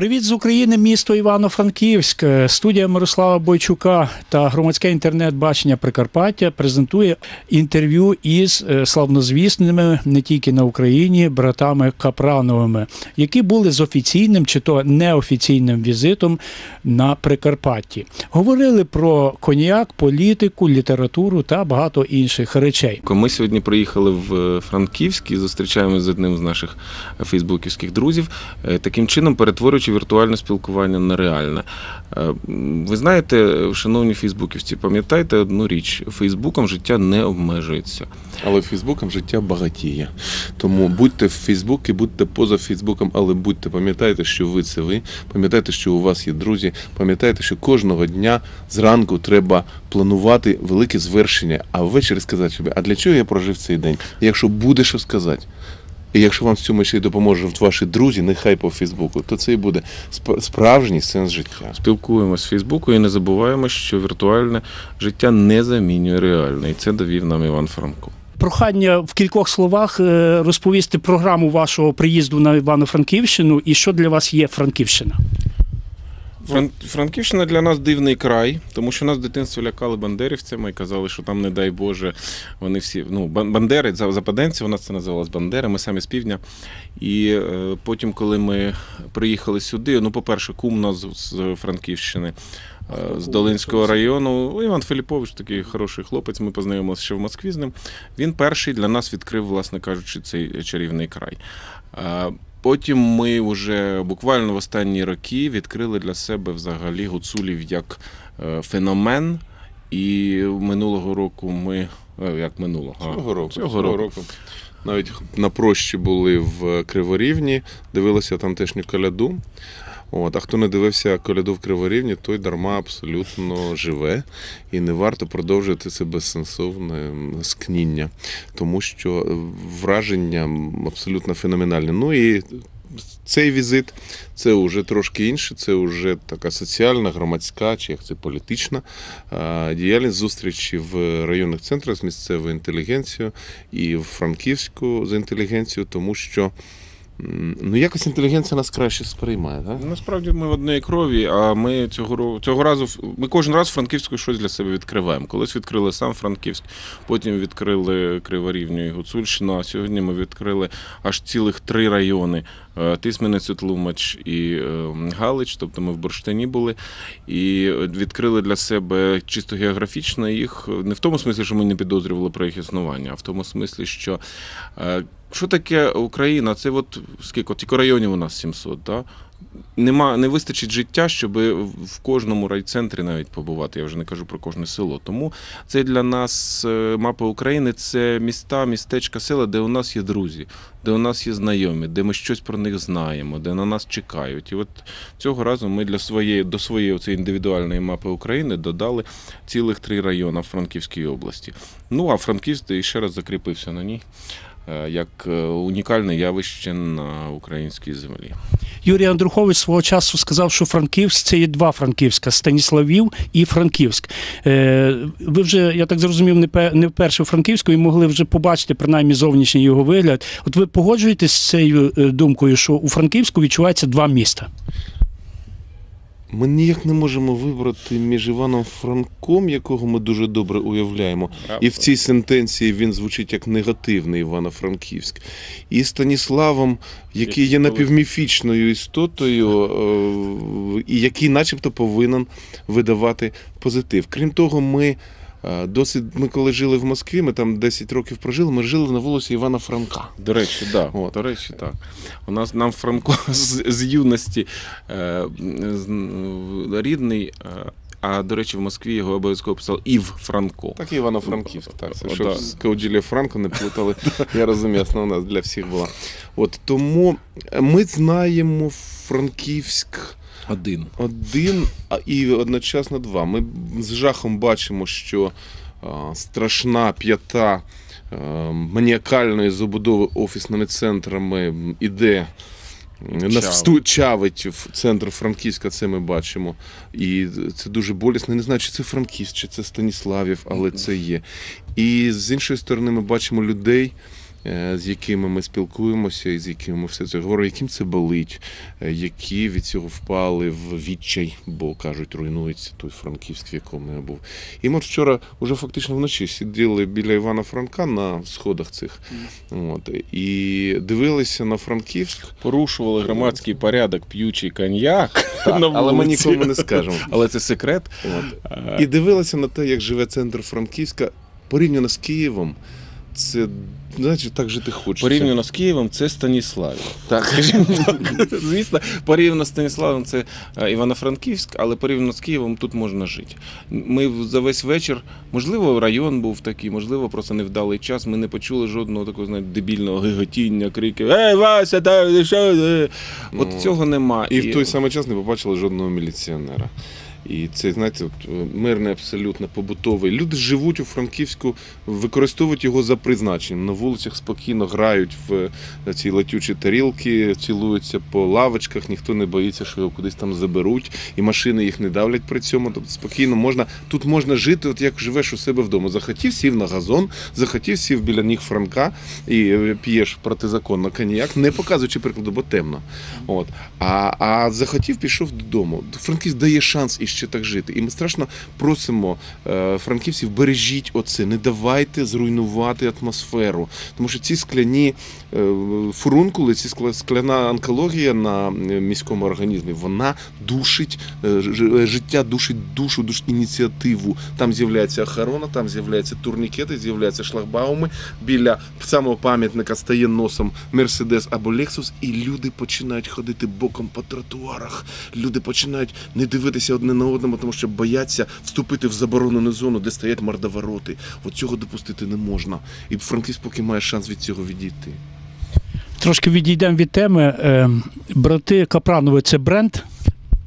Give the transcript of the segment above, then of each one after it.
Привіт з України, місто Івано-Франківськ. Студія Мирослава Бойчука та громадське інтернет-бачення Прикарпаття презентує інтерв'ю із е, славнозвісними не тільки на Україні братами Капрановими, які були з офіційним чи то неофіційним візитом на Прикарпатті. Говорили про коньяк, політику, літературу та багато інших речей. Ми сьогодні приїхали в Франківськ і зустрічаємося з одним з наших фейсбуківських друзів, е, таким чином перетворюючи віртуальне спілкування на реальне. Е, Ви знаєте, шановні фейсбуківці, пам'ятайте одну річ: Фейсбуком життя не обмежується. Але Фейсбуком життя багатіє. Тому будьте в Фейсбуці, будьте поза Фейсбуком, але будьте, пам'ятайте, що ви це ви. Пам'ятайте, що у вас є друзі. Пам'ятайте, що кожного дня зранку треба планувати велике звершення, а ввечері сказати собі, а для чого я прожив цей день? Якщо буде що сказати. І якщо вам в цьому ще й допоможуть ваші друзі, нехай по Фейсбуку, то це і буде справжній сенс життя. Спілкуємося з Фейсбуку і не забуваємо, що віртуальне життя не замінює реальне. І це довів нам Іван Франко. Прохання в кількох словах е, розповісти програму вашого приїзду на Івано-Франківщину і що для вас є Франківщина. Фран... Франківщина для нас дивний край, тому що нас в дитинстві лякали бандерівцями і казали, що там, не дай Боже, вони всі. Ну, бандери, за- западенці, у нас це називалось бандери, ми самі з півдня. І е, потім, коли ми приїхали сюди, ну, по-перше, кум нас з- Франківщини. е, З Долинського району Іван Філіпович, такий хороший хлопець. Ми познайомилися ще в Москві з ним. Він перший для нас відкрив, власне кажучи, цей чарівний край. Потім ми вже буквально в останні роки відкрили для себе взагалі гуцулів як е, феномен. І минулого року ми. е, Як минулого? Цього року. Цього року. Навіть на прощі були в Криворівні, дивилися тамтешню коляду. От, а хто не дивився коляду в Криворівні, той дарма абсолютно живе. І не варто продовжувати це безсенсовне скніння, тому що е, враження абсолютно феноменальне. Ну і цей візит це вже трошки інше, це вже така соціальна, громадська чи як це політична е, діяльність. Зустрічі в районних центрах з місцевою інтелігенцією і в Франківську з інтелігенцією, тому що ну якось інтелігенція нас краще сприймає. Так? Насправді ми в одній крові, а ми цього цього разу ми кожен раз Франківську щось для себе відкриваємо. Колись відкрили сам Франківськ, потім відкрили Криворівню і Гуцульщину. А сьогодні ми відкрили аж цілих три райони: е, Тисменець, Тлумач і е, Галич. Тобто ми в Бурштині були і відкрили для себе чисто географічно їх не в тому смислі, що ми не підозрювали про їх існування, а в тому смислі, що е, що таке Україна? Це от скільки тільки районів у нас 700, да? Нема, не вистачить життя, щоб в кожному райцентрі навіть побувати. Я вже не кажу про кожне село. Тому це для нас е, мапа України це міста, містечка, села, де у нас є друзі, де у нас є знайомі, де ми щось про них знаємо, де на нас чекають. І от цього разу ми для своєї до своєї цієї індивідуальної мапи України додали цілих три райони в Франківській області. Ну а Франківськ ще раз закріпився на ній. Е, Як е, унікальне явище на українській землі. Юрій Андрухович свого часу сказав, що Франківськ це є два Франківська Станіславів і Франківськ. Е, ви вже, я так зрозумів, не вперше у Франківську і могли вже побачити принаймні зовнішній його вигляд. От ви погоджуєтесь з цією думкою, що у Франківську відчувається два міста. Ми ніяк не можемо вибрати між Іваном Франком, якого ми дуже добре уявляємо, і в цій сентенції він звучить як негативний Івано-Франківськ. І Станіславом, який є напівміфічною істотою, е, і який начебто повинен видавати позитив. Крім того, ми. Е, Досить, ми коли жили в Москві, ми там 10 років прожили, ми жили на вулиці Івана Франка. До речі, да. От. До речі, так. У нас нам Франко з, з юності е, з, рідний. Е, а до речі, в Москві його обов'язково писав Ів Франко. Так Івано-Франківськ, так. Це щоб да. з Кауділія Франко не плутали. Я розумію, основна для всіх була. От тому ми знаємо Франківськ Один. один і одночасно два. Ми з жахом бачимо, що страшна п'ята а, маніакальної забудови офісними центрами іде. На Чавить. в центр Франківська, це ми бачимо. І це дуже болісно. Я Не знаю, чи це Франківськ, чи це Станіславів, але це є. І з іншої сторони, ми бачимо людей, е, з якими ми спілкуємося і з якими ми все це говоримо, яким це болить, е, які від цього впали в відчай, бо кажуть, руйнується той Франківськ, в якому я був. І ми вчора вже фактично вночі сиділи біля Івана Франка на сходах цих. От, і дивилися на Франківськ. Порушували громадський порядок, п'ючий коньяк. на Але ми нікому не скажемо. Але це секрет. От. І дивилися на те, як живе центр Франківська порівняно з Києвом. Це знаєте, так жити хочеться. Порівняно з Києвом, це Станіславів. Так, скажімо так. Звісно, порівняно з Станіславом це е, Івано-Франківськ, але порівняно з Києвом тут можна жити. Ми за весь вечір, можливо, район був такий, можливо, просто невдалий час. Ми не почули жодного такого знаєте, дебільного гиготіння, криків Ей, Вася, та що? е?» От Ну, цього нема. І в той самий час не побачили жодного міліціонера. І це, знаєте, е, мирний, абсолютно побутовий. Люди живуть у Франківську, використовують його за призначенням. На вулицях спокійно грають в е, ці летючі тарілки, цілуються по лавочках, ніхто не боїться, що його кудись там заберуть, і машини їх не давлять при цьому. Тобто спокійно можна тут можна жити, от як живеш у себе вдома. Захотів, сів на газон, захотів, сів біля ніг Франка і е, п'єш протизаконно коньяк, не показуючи прикладу, бо темно. От. А, а захотів, пішов додому. Франківськ дає шанс іще так жити. І ми страшно просимо е, франківців, бережіть оце, не давайте зруйнувати атмосферу. Тому що ці скляні е, фурункули, ці скля- скляна онкологія на е, міському організмі, вона душить життя, душить душу, душить ініціативу. Там з'являється охорона, там з'являються турнікети, з'являються шлагбауми. Біля самого пам'ятника стає носом Мерседес або Лексус, і люди починають ходити боком по тротуарах. Люди починають не дивитися одне на одному, тому що бояться вступити в заборонену зону, де стоять мордовороти. От цього допустити не можна. І Франківськ поки має шанс від цього відійти. Трошки відійдемо від теми. Е, Брати Капранови це бренд.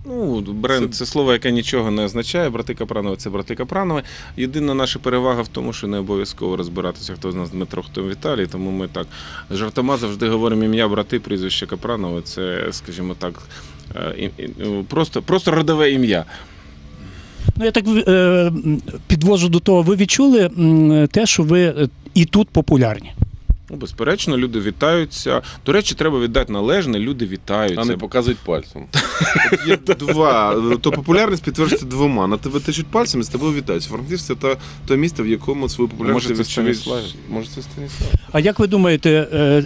Ну, бренд це слово, яке нічого не означає. Брати Капранови це брати Капранови. Єдина наша перевага в тому, що не обов'язково розбиратися, хто з нас Дмитро, хто Віталій. Тому ми так жартома завжди говоримо ім'я брати, прізвище Капранови. Це, скажімо так, просто, просто родове ім'я. Ну, я так е, підвожу до того, ви відчули те, що ви е, і тут популярні. Ну, безперечно, люди вітаються. До речі, треба віддати належне, люди вітаються. А не показують пальцем. Є два. То популярність підтверджується двома. На тебе тичуть пальцем і з тобою вітаються. Франківськ це то, то місто, в якому свою популярність Може, це відчувають- Станіслав? Може, це Станіслав. А як ви думаєте, е,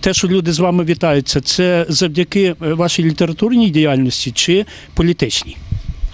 те, що люди з вами вітаються, це завдяки е, вашій літературній діяльності чи політичній?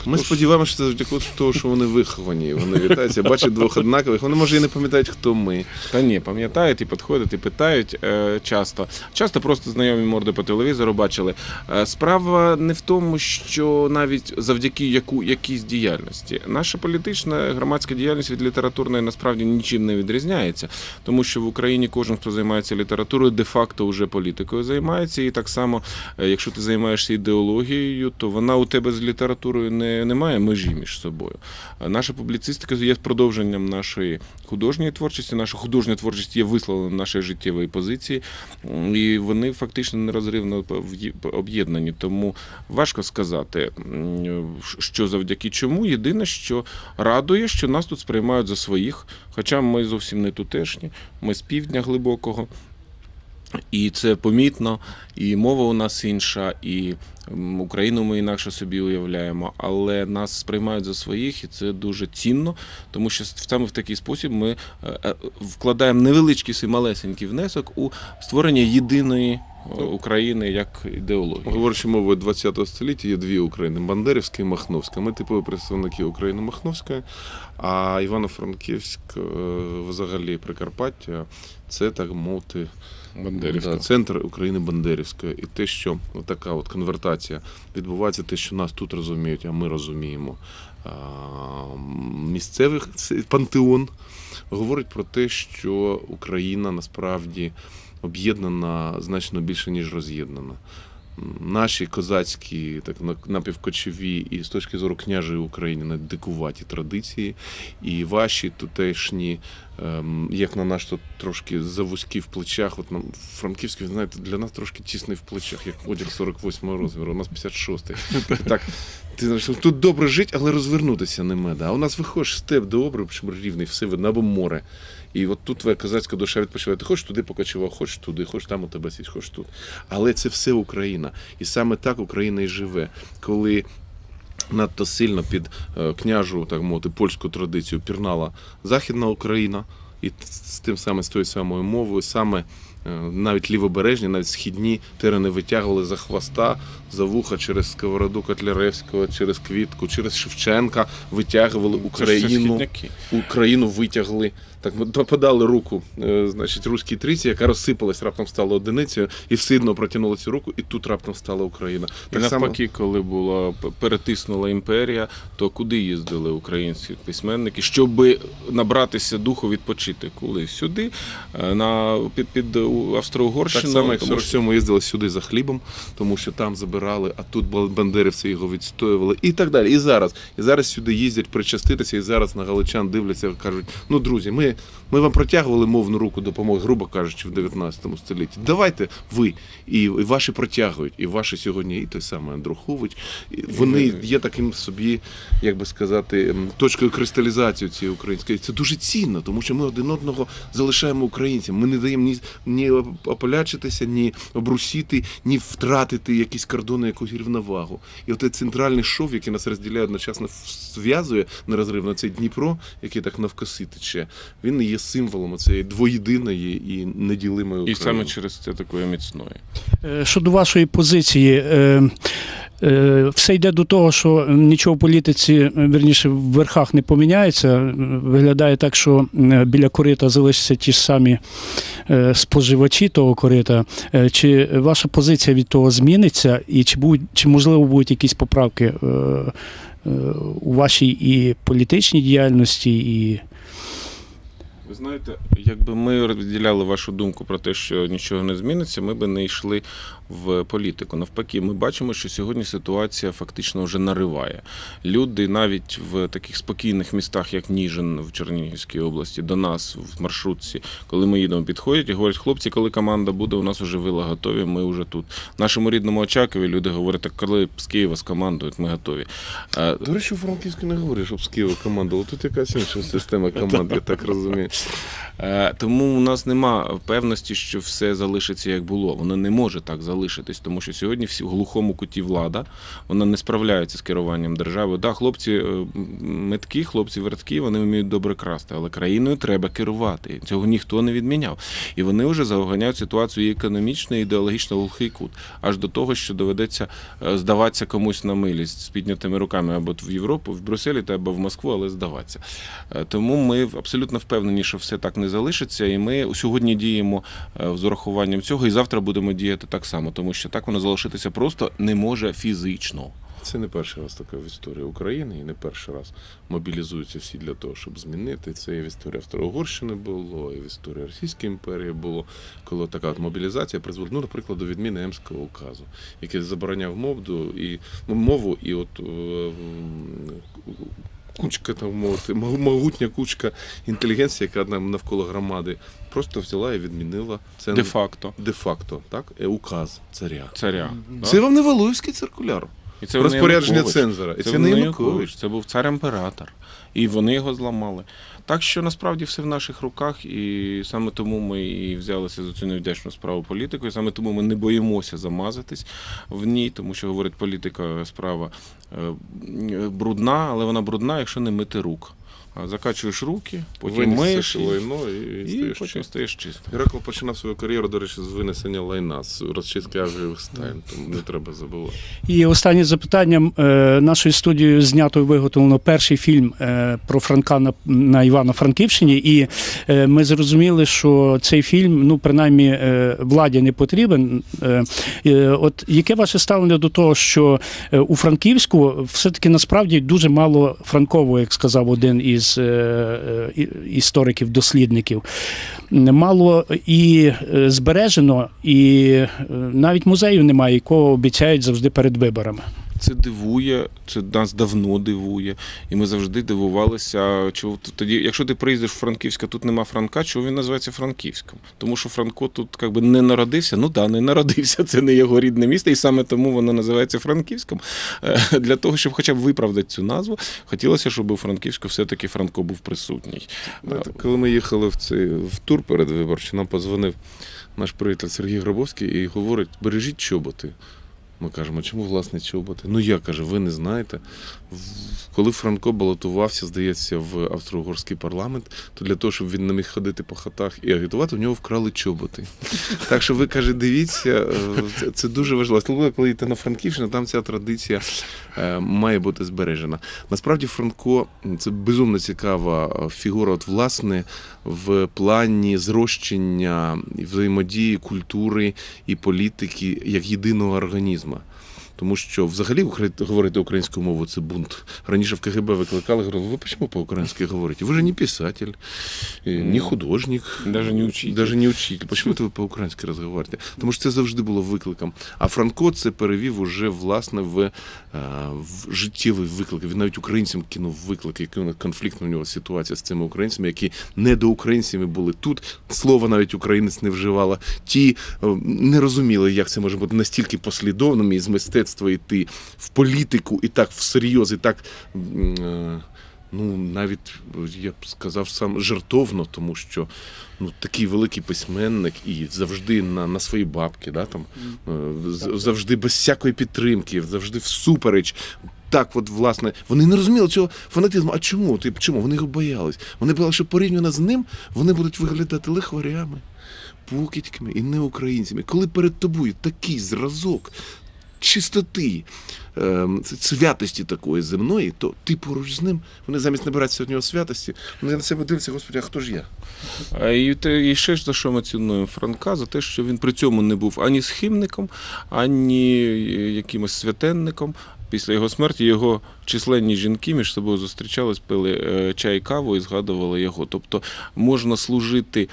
Ми сподіваємося, що це завдяки того, що вони виховані. Вони вітаються, бачать двох однакових. Вони може і не пам'ятають, хто ми. Та ні, пам'ятають і підходять, і питають е, часто. Часто просто знайомі морди по телевізору бачили. Е, справа не в тому, що навіть завдяки яку якійсь діяльності. Наша політична громадська діяльність від літературної насправді нічим не відрізняється, тому що в Україні кожен, хто займається літературою, де-факто вже політикою займається. І так само, е, якщо ти займаєшся ідеологією, то вона у тебе з літературою не, немає межі між собою. Наша публіцистика є продовженням нашої художньої творчості. Наша художня творчість є висловленням нашої життєвої позиції, і вони фактично нерозривно об'єднані. Тому важко сказати, що завдяки чому. Єдине, що радує, що нас тут сприймають за своїх, хоча ми зовсім не тутешні, ми з півдня глибокого. І це помітно, і мова у нас інша, і Україну ми інакше собі уявляємо, але нас сприймають за своїх, і це дуже цінно, тому що саме в такий спосіб ми е, е, вкладаємо невеличкий свій малесенький внесок у створення єдиної е, України як ідеології. Говорячи мовою ХХ століття, є дві України Бандерівська і Махновська. Ми типові представники України Махновської, а Івано-Франківськ, взагалі Прикарпаття, це так мовити. Бандерівська. Да, центр України Бандерівської. І те, що така от конвертація відбувається, те, що нас тут розуміють, а ми розуміємо. Місцевих пантеон говорить про те, що Україна насправді об'єднана значно більше, ніж роз'єднана. Наші козацькі, так на- напівкочові і з точки зору княжої України дикуваті традиції, і ваші тутешні як на наш тут трошки завузькі в плечах. От нам франківський, знаєте, для нас трошки тісний в плечах, як одяг 48-го розміру, у нас 56-й. Так, ти знаєш, тут добре жити, але розвернутися не меда. А у нас виходиш степ добре, причому рівний, все видно, або море. І от тут твоя козацька душа відпочиває. Ти хочеш туди покочував, хочеш туди, хочеш там у тебе сість, хочеш тут. Але це все Україна. І саме так Україна і живе. Коли надто сильно під е, княжу, так мовити, польську традицію пірнала Західна Україна, і з тим саме з тою самою мовою, саме е, навіть лівобережні, навіть східні терени витягували за хвоста, за вуха через сковороду Котляревського, через Квітку, через Шевченка витягували Україну. Україну витягли. Так ми подали руку, е, значить, руській трійці, яка розсипалась, раптом стала одиницею, і все одно протягнула цю руку, і тут раптом стала Україна. І навпаки, коли була перетиснула імперія, то куди їздили українські письменники, щоб набратися духу відпочити? Коли сюди, е, на під, під Австро-Угорщину, Так само, як в 47-му їздили сюди за хлібом, тому що там забирали, а тут бандерівці його відстоювали, і так далі. І зараз. І зараз сюди їздять причаститися, і зараз на галичан дивляться кажуть: ну, друзі, ми, ми вам протягували мовну руку допомоги, грубо кажучи, в 19 столітті. Давайте ви і, і ваші протягують, і ваші сьогодні, і той самий Андрухович. Вони є таким собі, як би сказати, точкою кристалізації цієї української. Це дуже цінно, тому що ми один одного залишаємо українцям. Ми не даємо ні, ні ополячитися, ні обрусіти, ні втратити якісь кордони, якусь рівновагу. І оте центральний шов, який нас розділяє одночасно зв'язує нерозривно цей Дніпро, який так навкоси тече, він є символом цієї двоєдиної і неділимої і саме через це такої міцної. Е, Щодо вашої позиції, е, все йде до того, що нічого в політиці, е, верніше, в верхах не поміняється. Е, Виглядає так, що е, біля корита залишаться ті ж самі е, споживачі того корита. Е, Чи ваша позиція від того зміниться, і чи будуть, чи можливо будуть якісь поправки е, е, у вашій і політичній діяльності, і Ви знаєте, якби ми розділяли вашу думку про те, що нічого не зміниться, ми би не йшли в політику. Навпаки, ми бачимо, що сьогодні ситуація фактично вже нариває. Люди навіть в таких спокійних містах, як Ніжин в Чернігівській області, до нас в маршрутці, коли ми їдемо, підходять і говорять, хлопці, коли команда буде, у нас вже вила готові, ми вже тут. Нашому рідному Очакові люди говорять, коли з Києва з командою, ми готові. До речі, у Франківську не говориш, щоб з Києва команда, тут якась інша система команд, я так розумію. Е, Тому у нас нема певності, що все залишиться як було. Воно не може так залишитись, тому що сьогодні всі в глухому куті влада вона не справляється з керуванням держави. Да, хлопці е, меткі, хлопці верткі, вони вміють добре красти, але країною треба керувати. Цього ніхто не відміняв. І вони вже заганяють ситуацію економічно, і ідеологічно глухий кут, аж до того, що доведеться е, здаватися комусь на милість з піднятими руками або в Європу, в Брюсселі, або в Москву, але здаватися. Тому ми абсолютно впевнені, що все так не залишиться, і ми сьогодні діємо е, з урахуванням цього, і завтра будемо діяти так само, тому що так воно залишитися просто не може фізично. Це не перший раз така в історії України, і не перший раз мобілізуються всі для того, щоб змінити. Це і в історії Австро-Угорщини було, і в історії Російської імперії було, коли така от мобілізація призвела, ну, наприклад, до відміни Емського указу, який забороняв мовду і ну, мову, і от е, кучка там мовити, мог- могутня кучка інтелігенції, яка там навколо громади, просто взяла і відмінила це Де-факто. де-факто, так? Е, Указ царя. Царя. Це вам не Валуївський циркуляр. І це Розпорядження цензора. І Це, це не Янукович. це був цар-імператор. І вони його зламали. Так що насправді все в наших руках, і саме тому ми і взялися за цю невдячну справу політикою. Саме тому ми не боїмося замазатись в ній, тому що говорить політика справа е, брудна, але вона брудна, якщо не мити рук. Закачуєш руки, потім миєш лайно і, і стаєш потім чистим. стаєш чистим. Геракл починав свою кар'єру, до речі, з винесення лайна, з розчистки авіових стайн, тому не треба забувати. І останнє запитання. Е, Нашою студією знято і виготовлено перший фільм е, про Франка на, на Івано-Франківщині. І е, ми зрозуміли, що цей фільм, ну, принаймні, владі не потрібен. От яке ваше ставлення до того, що у Франківську все-таки насправді дуже мало франкового, як сказав один із е, е, істориків-дослідників. Мало і е, збережено, і навіть музею немає, якого обіцяють завжди перед виборами. Це дивує, це нас давно дивує. І ми завжди дивувалися, чого тоді, якщо ти приїздиш в Франківськ, а тут нема Франка, чого він називається Франківськом? Тому що Франко тут якби не народився. Ну да, не народився, це не його рідне місто, і саме тому воно називається Франківськом. Е, Для того, щоб хоча б виправдати цю назву, хотілося, щоб у Франківську все-таки Франко був присутній. Коли ми їхали в цей в тур передвиборчий, нам позвонив наш приятель Сергій Гробовський і говорить: бережіть чоботи. Ми кажемо, чому власне чоботи? Ну я каже, ви не знаєте. Коли Франко балотувався, здається, в австро-угорський парламент, то для того, щоб він не міг ходити по хатах і агітувати, в нього вкрали чоботи. Так що ви каже, дивіться, е, це, це дуже важливо. Особливо, коли йдете на Франківщину, там ця традиція е, має бути збережена. Насправді, Франко це безумно цікава е, фігура, от власне, в плані зрощення взаємодії культури і політики як єдиного організму. Тому що взагалі говорити українською мовою це бунт. Раніше в КГБ викликали, говорили, ви чому по-українськи говорите? Ви же не писатель, э, не художник, Даже не учитель. Даже не учитель. Почему ви по-українськи розговорюєте? Тому що це завжди було викликом. А Франко це перевів уже власне в, е, в життєвий виклик. Він навіть українцям кинув виклик, який конфліктна у нього ситуація з цими українцями, які недоукраїнцями були тут. Слова навіть українець не вживала. Ті е, не розуміли, як це може бути настільки послідовним і з мистецтва йти в політику, і так всерйоз, і так. е, Ну, навіть я б сказав сам жартовно, тому що ну, такий великий письменник і завжди на, на свої бабки, да, там, з- завжди без всякої підтримки, завжди всупереч. Так, от, власне, вони не розуміли цього фанатизму. А чому? Ти чому? Вони його боялись. Вони боялися, що порівняно з ним вони будуть виглядати лихварями, покидьками і не українцями. Коли перед тобою такий зразок чистоти, ем, святості такої земної, то ти поруч з ним, вони замість набиратися від нього святості, вони на себе дивляться, господи, а хто ж я? І, те, і ще ж за що ми цінуємо Франка, за те, що він при цьому не був ані схимником, ані якимось святенником. Після його смерті його численні жінки між собою зустрічались, пили е, чай, каву і згадували його. Тобто можна служити, е,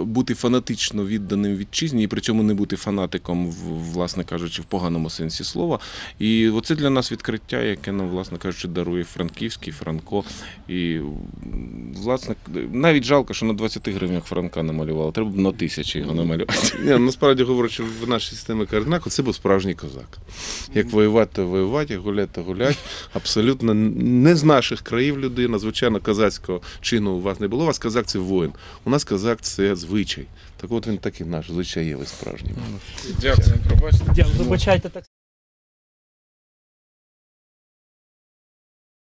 бути фанатично відданим вітчизні і при цьому не бути фанатиком, власне кажучи, в поганому сенсі слова. І оце для нас відкриття, яке нам, власне кажучи, дарує Франківський, Франко. І власне навіть жалко, що на 20 гривнях Франка намалювали. Треба б на тисячі його намалювати. Ні, насправді говорячи, в нашій системі координат, це був справжній козак. Як воювати, то воювати, як гуляти, то гуляти. Абсолютно не з наших країв людина, звичайно, козацького чину у вас не було. У вас козак це воїн. У нас козак це звичай. Так от він такий наш, звичаєвий справжній. Дякую, пробачте. Дякую, вибачайте так.